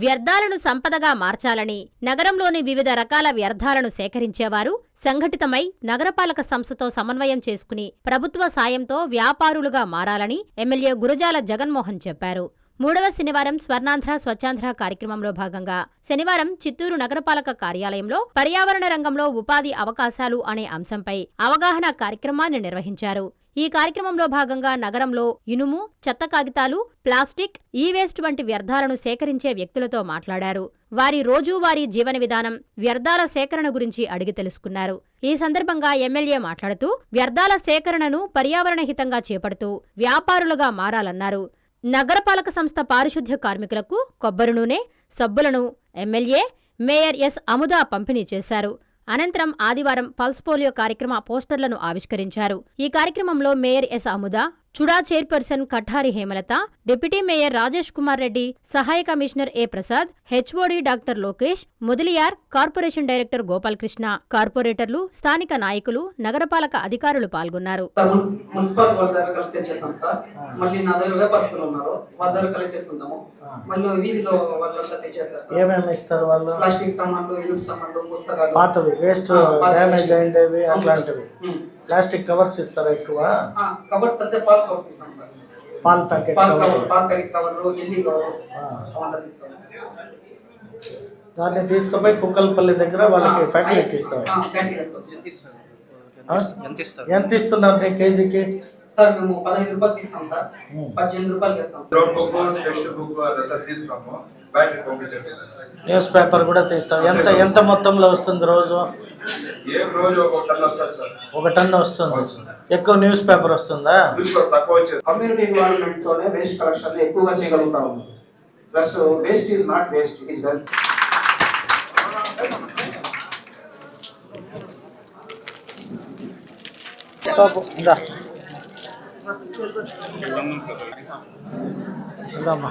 వ్యర్థాలను సంపదగా మార్చాలని నగరంలోని వివిధ రకాల వ్యర్థాలను సేకరించేవారు సంఘటితమై నగరపాలక సంస్థతో సమన్వయం చేసుకుని ప్రభుత్వ సాయంతో వ్యాపారులుగా మారాలని ఎమ్మెల్యే గురజాల జగన్మోహన్ చెప్పారు. మూడవ శనివారం స్వర్ణాంధ్ర స్వచ్ఛాంధ్ర కార్యక్రమంలో భాగంగా శనివారం చిత్తూరు నగరపాలక కార్యాలయంలో పర్యావరణ రంగంలో ఉపాధి అవకాశాలు అనే అంశంపై అవగాహన కార్యక్రమాన్ని నిర్వహించారు. ఈ కార్యక్రమంలో భాగంగా నగరంలో ఇనుము చెత్త కాగితాలు ప్లాస్టిక్ ఈ వేస్ట్ వంటి వ్యర్థాలను సేకరించే వ్యక్తులతో మాట్లాడారు. వారి రోజువారీ జీవన విధానం వ్యర్థాల సేకరణ గురించి అడిగి తెలుసుకున్నారు. ఈ సందర్భంగా ఎమ్మెల్యే మాట్లాడుతూ వ్యర్థాల సేకరణను పర్యావరణ హితంగా చేపడుతూ వ్యాపారులుగా మారాలన్నారు. నగరపాలక సంస్థ పారిశుద్ధ్య కార్మికులకు కొబ్బరి నూనె సబ్బులను ఎమ్మెల్యే మేయర్ ఎస్. అముదా పంపిణీ చేశారు. అనంతరం ఆదివారం పల్స్ పోలియో కార్యక్రమ పోస్టర్లను ఆవిష్కరించారు. ఈ కార్యక్రమంలో mayor S. Amuda Chuda chairperson Katari Hemalatha deputy mayor Rajesh Kumar Reddy సహాయ commissioner A Prasad HOD doctor Lokesh Mudaliar corporation director Gopalakrishna. కార్పొరేటర్లు స్థానిక నాయకులు నగరపాలక అధికారులు పాల్గొన్నారు. పాతవి వేస్ట్ డ్యామేజ్ అట్లాంటివి. ప్లాస్టిక్ కవర్స్ ఇస్తారు ఎక్కువ? ఆ, కవర్స్ అయితే పాలు కవర్ ఇస్తాం సార్. పాల్ ప్యాకెట్ పాలు కవర్ పాలు ప్యాకెట్ కవర్లు ఎల్లి కవర్ తీస్తాం. దాన్ని తీసుకుపోయి కుక్కలపల్లి దగ్గర వాళ్ళకి ఫ్యాక్టరీకి. ఆ? ఎంత ఇస్తున్నారు నీ కేజీకి? సార్ మేము పదహైదు రూపాయలు తీస్తాం సార్. పద్దెనిమిది రూపాయలు బుక్ అదంతా తీస్తాము. న్యూస్ పేపర్ కూడా తీస్తాం. ఎంత ఎంత మొత్తంలో వస్తుంది రోజు? ఏం రోజు ఒక టన్ను వస్తుంది ఎక్కువ న్యూస్ పేపర్ వస్తుందా? కమ్యూనిటీ ఇన్వాల్వ్మెంట్ తోనే వేస్ట్ కలెక్షన్ ఎక్కువగా చేయగలుగుతాము plus waste is not waste is wealth soap ఇందా. ఇందమ్మా